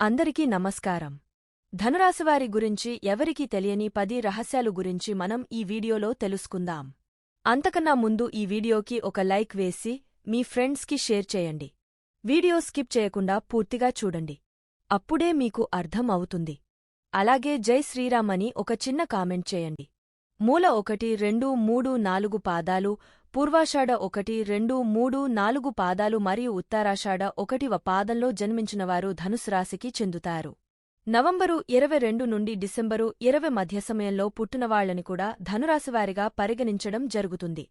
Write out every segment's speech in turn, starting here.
అందరికీ నమస్కారం. ధనురాశివారి గురించి ఎవరికీ తెలియని పది రహస్యాలు గురించి మనం ఈ వీడియోలో తెలుసుకుందాం. అంతకన్నా ముందు ఈ వీడియోకి ఒక లైక్ వేసి మీ ఫ్రెండ్స్కి షేర్ చేయండి. వీడియో స్కిప్ చేయకుండా పూర్తిగా చూడండి. అప్పుడే మీకు అర్థం అవుతుంది. అలాగే జై శ్రీరామ్ అని ఒక చిన్న కామెంట్ చేయండి. మూల ఒకటి రెండు మూడు నాలుగు పాదాలు పూర్వాషాఢ ఒకటి రెండు మూడు నాలుగు పాదాలు మరియు ఉత్తరాషాఢ ఒకటివ పాదంలో జన్మించినవారు ధనుసు రాశికి చెందుతారు. నవంబరు ఇరవై రెండు నుండి డిసెంబరు ఇరవై మధ్య సమయంలో పుట్టినవాళ్ళని కూడా ధనురాశివారిగా పరిగణించడం జరుగుతుంది.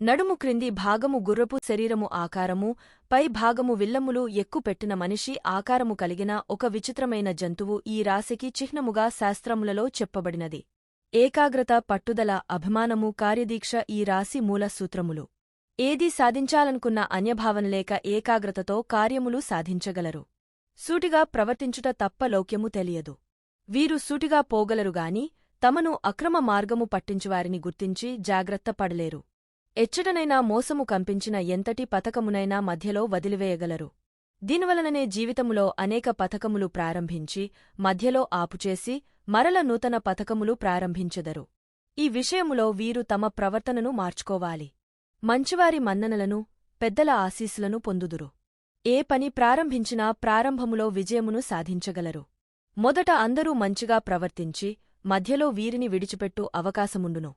నడుము క్రింది భాగము గుర్రపు శరీరము ఆకారము పై భాగము విల్లములు ఎక్కుపెట్టిన మనిషి ఆకారము కలిగిన ఒక విచిత్రమైన జంతువు ఈ రాశికి చిహ్నముగా శాస్త్రములలో చెప్పబడినది. ఏకాగ్రత పట్టుదల అభిమానము కార్యదీక్ష ఈ రాశి మూల సూత్రములు. ఏదీ సాధించాలనుకున్న అన్యభావనలేక ఏకాగ్రతతో కార్యములు సాధించగలరు. సూటిగా ప్రవర్తించుట తప్ప లౌక్యము తెలియదు. వీరు సూటిగా పోగలరుగాని తమను అక్రమ మార్గము పట్టించువారిని గుర్తించి జాగ్రత్త పడలేరు. ఎచ్చటనైనా మోసము కంపించిన ఎంతటి పథకమునైనా మధ్యలో వదిలివేయగలరు. దీనివలననే జీవితములో అనేక పథకములు ప్రారంభించి మధ్యలో ఆపుచేసి మరల నూతన పథకములు ప్రారంభించెదరు. ఈ విషయములో వీరు తమ ప్రవర్తనను మార్చుకోవాలి. మంచివారి మన్ననలను పెద్దల ఆశీస్సులను పొందుదురు. ఏ పని ప్రారంభించినా ప్రారంభములో విజయమును సాధించగలరు. మొదట అందరూ మంచిగా ప్రవర్తించి మధ్యలో వీరిని విడిచిపెట్టు అవకాశముండును.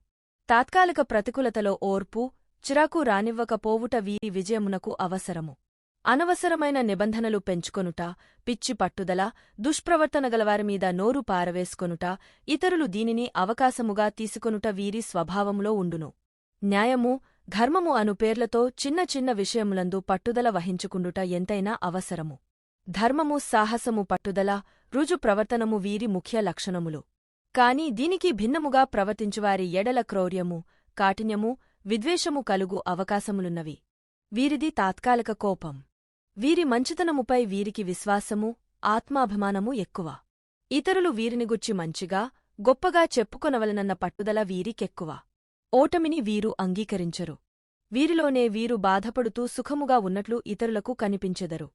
తాత్కాలిక ప్రతికూలతలో ఓర్పు చిరాకు రానివ్వకపోవుట వీరి విజయమునకు అవసరము. అనవసరమైన నిబంధనలు పెంచుకొనుట పిచ్చి పట్టుదల దుష్ప్రవర్తన గలవారిమీద నోరు పారవేసుకొనుట ఇతరులు దీనిని అవకాశముగా తీసుకొనుట వీరి స్వభావములో ఉండును. న్యాయము ధర్మము అను పేర్లతో చిన్న చిన్న విషయములందు పట్టుదల వహించుకుండుట ఎంతైనా అవసరము. ధర్మము సాహసము పట్టుదల రుజు ప్రవర్తనము వీరి ముఖ్య లక్షణములు. కాని దీనికి భిన్నముగా ప్రవర్తించువారి ఎడల క్రౌర్యము కాఠిన్యము విద్వేషము కలుగు అవకాశములున్నవి. వీరిది తాత్కాలిక కోపం. వీరి మంచితనముపై వీరికి విశ్వాసము ఆత్మాభిమానము ఎక్కువ. ఇతరులు వీరిని గుచ్చి మంచిగా గొప్పగా చెప్పుకొనవలనన్న పట్టుదల వీరికెక్కువ. ఓటమిని వీరు అంగీకరించరు. వీరిలోనే వీరు బాధపడుతూ సుఖముగా ఉన్నట్లు ఇతరులకు కనిపించెదరు.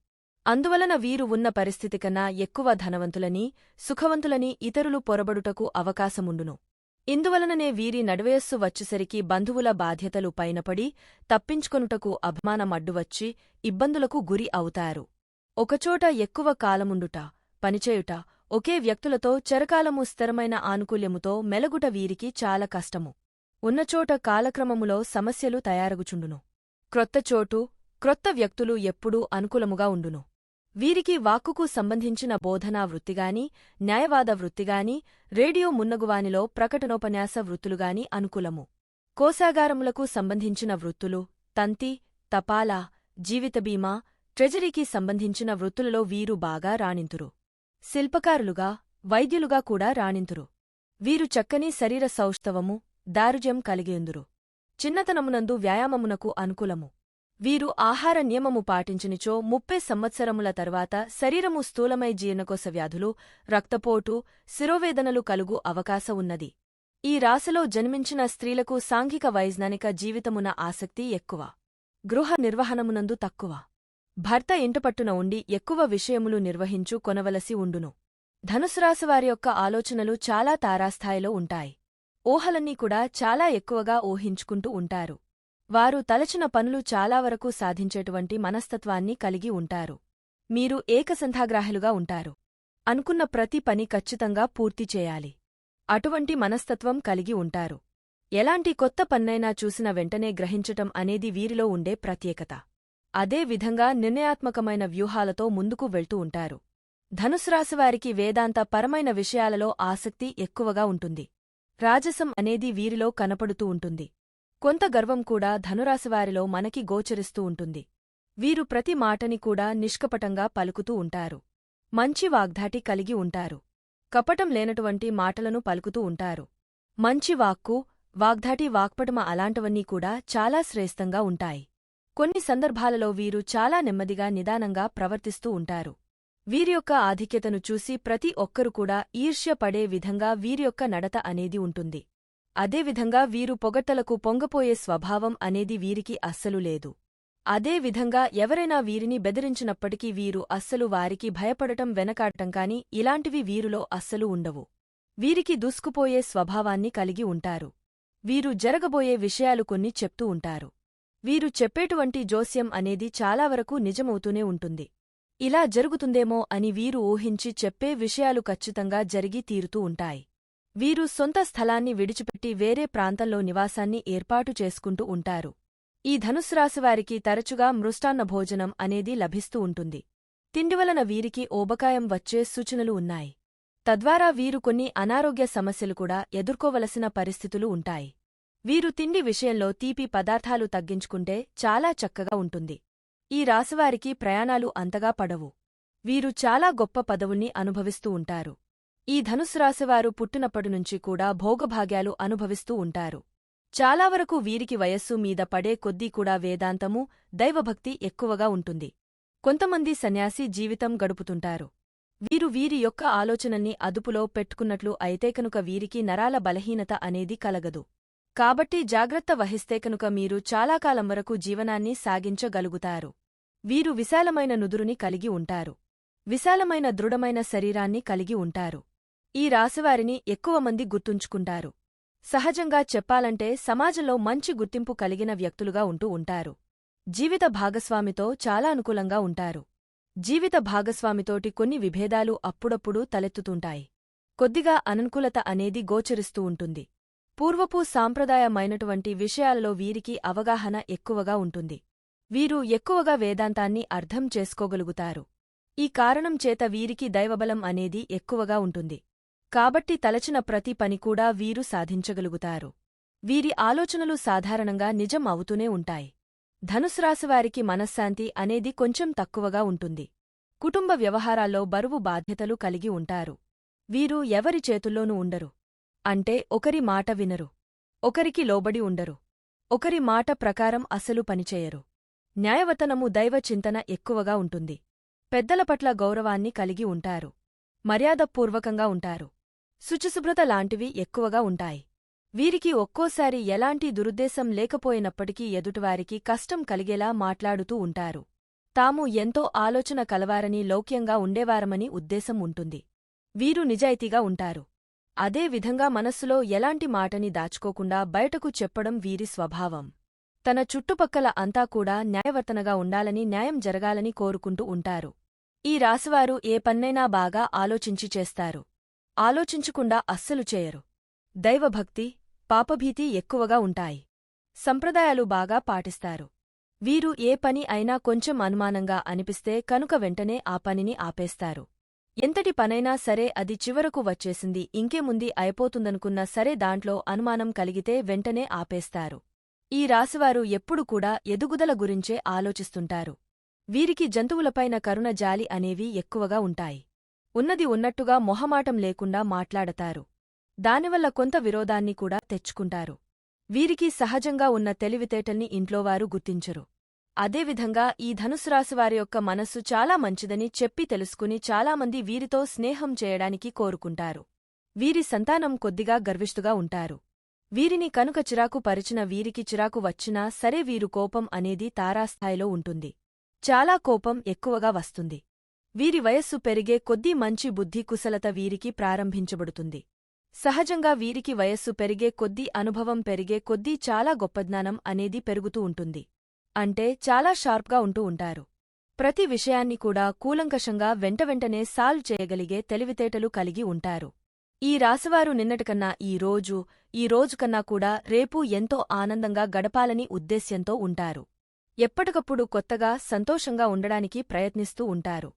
అందువలన వీరు ఉన్న పరిస్థితి కన్నా ఎక్కువ ధనవంతులని సుఖవంతులని ఇతరులు పొరబడుటకు అవకాశముండును. ఇందువలననే వీరి నడువయస్సు వచ్చేసరికి బంధువుల బాధ్యతలు పైనపడి తప్పించుకొనుటకు అభిమానమడ్డువచ్చి ఇబ్బందులకు గురి అవుతారు. ఒకచోట ఎక్కువ కాలముండుట పనిచేయుట ఒకే వ్యక్తులతో చెరకాలము స్థిరమైన ఆనుకూల్యముతో మెలగుట వీరికి చాలా కష్టము. ఉన్నచోట కాలక్రమములో సమస్యలు తయారగుచుండును. క్రొత్త చోటు క్రొత్త వ్యక్తులు ఎప్పుడూ అనుకూలముగా ఉండును. వీరికి వాక్కుకు సంబంధించిన బోధనా వృత్తిగాని న్యాయవాద వృత్తిగాని రేడియో మున్నగువానిలో ప్రకటనోపన్యాస వృత్తులుగాని అనుకూలము. కోశాగారములకు సంబంధించిన వృత్తులు తంతి తపాలా జీవితబీమా ట్రెజరీకి సంబంధించిన వృత్తులలో వీరు బాగా రాణింతురు. శిల్పకారులుగా వైద్యులుగా కూడా రాణింతురు. వీరు చక్కని శరీర సౌష్ఠవము దారుజ్యం కలిగియుందురు చిన్నతనమునందు వ్యాయామమునకు అనుకూలము. వీరు ఆహార నియమము పాటించినిచో ముప్పై సంవత్సరముల తరువాత శరీరము స్థూలమై జీర్ణకోశ వ్యాధులు రక్తపోటు శిరోవేదనలు కలుగు అవకాశ ఉన్నది. ఈ రాశిలో జన్మించిన స్త్రీలకు సాంఘిక వైజ్ఞానిక జీవితమున ఆసక్తి ఎక్కువ. గృహ నిర్వహణమునందు తక్కువ. భర్త ఇంటపట్టున ఉండి ఎక్కువ విషయములు నిర్వహించు కొనవలసి ఉండును. ధనుసురాశివారి యొక్క ఆలోచనలు చాలా తారాస్థాయిలో ఉంటాయి. ఊహలన్నీ కూడా చాలా ఎక్కువగా ఊహించుకుంటూ ఉంటారు. వారు తలచిన పనులు చాలా వరకు సాధించేటువంటి మనస్తత్వాన్ని కలిగి ఉంటారు. మీరు ఏకసంధాగ్రాహులుగా ఉంటారు. అనుకున్న ప్రతి పని ఖచ్చితంగా పూర్తి చేయాలి. అటువంటి మనస్తత్వం కలిగి ఉంటారు. ఎలాంటి కొత్త పన్నైనా చూసిన వెంటనే గ్రహించటం అనేది వీరిలో ఉండే ప్రత్యేకత. అదే విధంగా నిర్ణయాత్మకమైన వ్యూహాలతో ముందుకు వెళ్తూ ఉంటారు. ధనుసురాశివారికి వేదాంత పరమైన విషయాలలో ఆసక్తి ఎక్కువగా ఉంటుంది. రాజసం అనేది వీరిలో కనపడుతూ ఉంటుంది. కొంత గర్వం కూడా ధనురాశివారిలో మనకి గోచరిస్తూ ఉంటుంది. వీరు ప్రతి మాటని కూడా నిష్కపటంగా పలుకుతూ ఉంటారు. మంచి వాగ్ధాటి కలిగి ఉంటారు. కపటం లేనటువంటి మాటలను పలుకుతూ ఉంటారు. మంచి వాక్కు వాగ్ధాటి వాక్పటమ అలాంటివన్నీ కూడా చాలా శ్రేష్టంగా ఉంటాయి. కొన్ని సందర్భాలలో వీరు చాలా నెమ్మదిగా నిదానంగా ప్రవర్తిస్తూ ఉంటారు. వీరి యొక్క ఆధిక్యతను చూసి ప్రతి ఒక్కరు కూడా ఈర్ష్య పడే విధంగా వీరి యొక్క నడత అనేది ఉంటుంది. అదేవిధంగా వీరు పొగట్టలకు పొంగపోయే స్వభావం అనేది వీరికి అస్సలు లేదు. అదేవిధంగా ఎవరైనా వీరిని బెదిరించినప్పటికీ వీరు అస్సలు వారికి భయపడటం వెనకాడటం కాని ఇలాంటివి వీరిలో అస్సలు ఉండవు. వీరికి దూసుకుపోయే స్వభావాన్ని కలిగి ఉంటారు. వీరు జరగబోయే విషయాలు కొన్ని చెప్తూ ఉంటారు. వీరు చెప్పేటువంటి జోస్యం అనేది చాలావరకు నిజమవుతూనే ఉంటుంది. ఇలా జరుగుతుందేమో అని వీరు ఊహించి చెప్పే విషయాలు ఖచ్చితంగా జరిగి తీరుతూ ఉంటాయి. వీరు సొంత స్థలాన్ని విడిచిపెట్టి వేరే ప్రాంతంలో నివాసాన్ని ఏర్పాటు చేసుకుంటూ ఉంటారు. ఈ ధనుస్రాశివారికి తరచుగా మృష్టాన్న భోజనం అనేది లభిస్తూ ఉంటుంది. తిండివలన వీరికి ఓబకాయం వచ్చే సూచనలు ఉన్నాయి. తద్వారా వీరు కొన్ని అనారోగ్య సమస్యలు కూడా ఎదుర్కోవలసిన పరిస్థితులు ఉంటాయి. వీరు తిండి విషయంలో తీపి పదార్థాలు తగ్గించుకుంటే చాలా చక్కగా ఉంటుంది. ఈ రాశివారికి ప్రయాణాలు అంతగా పడవు. వీరు చాలా గొప్ప పదవుల్ని అనుభవిస్తూ ఉంటారు. ఈ ధనుస్రాశివారు పుట్టినప్పటినుంచి కూడా భోగభాగ్యాలు అనుభవిస్తూ ఉంటారు. చాలావరకు వీరికి వయస్సు మీద పడే కొద్దీ కూడా వేదాంతము దైవభక్తి ఎక్కువగా ఉంటుంది. కొంతమంది సన్యాసి జీవితం గడుపుతుంటారు. వీరు వీరి యొక్క ఆలోచనన్నీ అదుపులో పెట్టుకున్నట్లు అయితే కనుక వీరికి నరాల బలహీనత అనేది కలగదు. కాబట్టి జాగ్రత్త వహిస్తే కనుక మీరు చాలాకాలం వరకు జీవనాన్ని సాగించగలుగుతారు. వీరు విశాలమైన నుదురుని కలిగి ఉంటారు. విశాలమైన దృఢమైన శరీరాన్ని కలిగి ఉంటారు. ఈ రాశివారిని ఎక్కువ మంది గుర్తుంచుకుంటారు. సహజంగా చెప్పాలంటే సమాజంలో మంచి గుర్తింపు కలిగిన వ్యక్తులుగా ఉంటూ ఉంటారు. జీవిత భాగస్వామితో చాలా అనుకూలంగా ఉంటారు. జీవిత భాగస్వామితోటి కొన్ని విభేదాలు అప్పుడప్పుడు తలెత్తుతుంటాయి. కొద్దిగా అననుకూలత అనేది గోచరిస్తూ ఉంటుంది. పూర్వపు సాంప్రదాయమైనటువంటి విషయాలలో వీరికి అవగాహన ఎక్కువగా ఉంటుంది. వీరు ఎక్కువగా వేదాంతాన్ని అర్థం చేసుకోగలుగుతారు. ఈ కారణం చేత వీరికి దైవబలం అనేది ఎక్కువగా ఉంటుంది. కాబట్టి తలచిన ప్రతి పని కూడా వీరు సాధించగలుగుతారు. వీరి ఆలోచనలు సాధారణంగా నిజం అవుతూనే ఉంటాయి. ధనుస్రాశివారికి మనశ్శాంతి అనేది కొంచెం తక్కువగా ఉంటుంది. కుటుంబ వ్యవహారాల్లో బరువు బాధ్యతలు కలిగి ఉంటారు. వీరు ఎవరి చేతుల్లోనూ ఉండరు. అంటే ఒకరి మాట వినరు. ఒకరికి లోబడి ఉండరు. ఒకరి మాట ప్రకారం అసలు పనిచేయరు. న్యాయవతనము దైవ చింతన ఎక్కువగా ఉంటుంది. పెద్దల పట్ల గౌరవాన్ని కలిగి ఉంటారు. మర్యాదపూర్వకంగా ఉంటారు. శుచిశుభ్రత లాంటివి ఎక్కువగా ఉంటాయి. వీరికి ఒక్కోసారి ఎలాంటి దురుద్దేశం లేకపోయినప్పటికీ ఎదుటివారికి కష్టం కలిగేలా మాట్లాడుతూ ఉంటారు. తాము ఎంతో ఆలోచన కలవారని లౌక్యంగా ఉండేవారమని ఉద్దేశం ఉంటుంది. వీరు నిజాయితీగా ఉంటారు. అదే విధంగా మనస్సులో ఎలాంటి మాటని దాచుకోకుండా బయటకు చెప్పడం వీరి స్వభావం. తన చుట్టుపక్కల అంతా కూడా న్యాయవర్తనగా ఉండాలని న్యాయం జరగాలని కోరుకుంటూ ఉంటారు. ఈ రాశివారు ఏ పన్నైనా బాగా ఆలోచించి చేస్తారు. ఆలోచించకుండా అస్సలు చేయరు. దైవభక్తి పాపభీతి ఎక్కువగా ఉంటాయి. సంప్రదాయాలు బాగా పాటిస్తారు. వీరు ఏ పని అయినా కొంచెం అనుమానంగా అనిపిస్తే కనుక వెంటనే ఆ పనిని ఆపేస్తారు. ఎంతటి పనైనా సరే అది చివరకు వచ్చేసింది ఇంకేముంది అయిపోతుందనుకున్నా సరే దాంట్లో అనుమానం కలిగితే వెంటనే ఆపేస్తారు. ఈ రాశివారు ఎప్పుడు కూడా ఎదుగుదల గురించే ఆలోచిస్తుంటారు. వీరికి జంతువులపైన కరుణ జాలి అనేవి ఎక్కువగా ఉంటాయి. ఉన్నది ఉన్నట్టుగా మొహమాటం లేకుండా మాట్లాడతారు. దానివల్ల కొంత విరోధాన్ని కూడా తెచ్చుకుంటారు. వీరికి సహజంగా ఉన్న తెలివితేటల్ని ఇంట్లోవారు గుర్తించరు. అదేవిధంగా ఈ ధనుసురాశివారి యొక్క మనస్సు చాలా మంచిదని చెప్పి తెలుసుకుని చాలామంది వీరితో స్నేహం చేయడానికి కోరుకుంటారు. వీరి సంతానం కొద్దిగా గర్విష్ఠుగా ఉంటారు. వీరిని కనుక చిరాకు పరిచిన వీరికి చిరాకు వచ్చినా సరే వీరు కోపం అనేది తారాస్థాయిలో ఉంటుంది. చాలా కోపం ఎక్కువగా వస్తుంది. వీరి వయస్సు పెరిగే కొద్దీ మంచి బుద్ధి కుశలత వీరికి ప్రారంభించబడుతుంది. సహజంగా వీరికి వయస్సు పెరిగే కొద్దీ అనుభవం పెరిగే కొద్దీ చాలా గొప్పజ్ఞానం అనేది పెరుగుతూ ఉంటుంది. అంటే చాలా షార్ప్గా ఉంటూ ఉంటారు. ప్రతి విషయాన్ని కూడా కూలంకషంగా వెంటవెంటనే సాల్వ్ చేయగలిగే తెలివితేటలు కలిగి ఉంటారు. ఈ రాశివారు నిన్నటికన్నా ఈ రోజు ఈ రోజుకన్నా కూడా రేపు ఎంతో ఆనందంగా గడపాలని ఉద్దేశ్యంతో ఉంటారు. ఎప్పటికప్పుడు కొత్తగా సంతోషంగా ఉండడానికి ప్రయత్నిస్తూ ఉంటారు.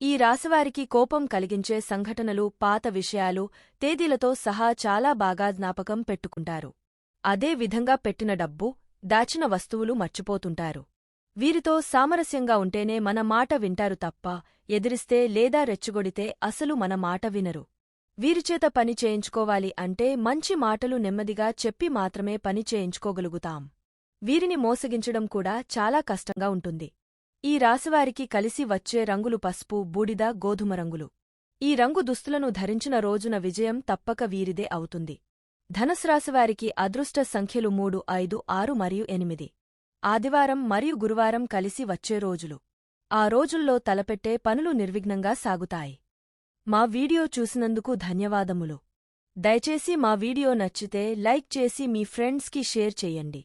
ఈ రాశివారికి కోపం కలిగించే సంఘటనలు పాత విషయాలు తేదీలతో సహా చాలా బాగా జ్ఞాపకం పెట్టుకుంటారు. అదే విధంగా పెట్టిన డబ్బు దాచిన వస్తువులు మర్చిపోతుంటారు. వీరితో సామరస్యంగా ఉంటేనే మన మాట వింటారు తప్ప ఎదిరిస్తే లేదా రెచ్చగొడితే అసలు మన మాట వినరు. వీరిచేత పని చేయించుకోవాలి అంటే మంచి మాటలు నెమ్మదిగా చెప్పి మాత్రమే పని చేయించుకోగలుగుతాం. వీరిని మోసగించడం కూడా చాలా కష్టంగా ఉంటుంది. ఈ రాశివారికి కలిసి వచ్చే రంగులు పసుపు బూడిద గోధుమ రంగులు. ఈ రంగు దుస్తులను ధరించిన రోజున విజయం తప్పక వీరిదే అవుతుంది. ధనుస్రాశివారికి అదృష్ట సంఖ్యలు మూడు ఐదు ఆరు మరియు ఎనిమిది. ఆదివారం మరియు గురువారం కలిసి వచ్చే రోజులు. ఆ రోజుల్లో తలపెట్టే పనులు నిర్విఘ్నంగా సాగుతాయి. మా వీడియో చూసినందుకు ధన్యవాదములు. దయచేసి మా వీడియో నచ్చితే లైక్ చేసి మీ ఫ్రెండ్స్కి షేర్ చేయండి.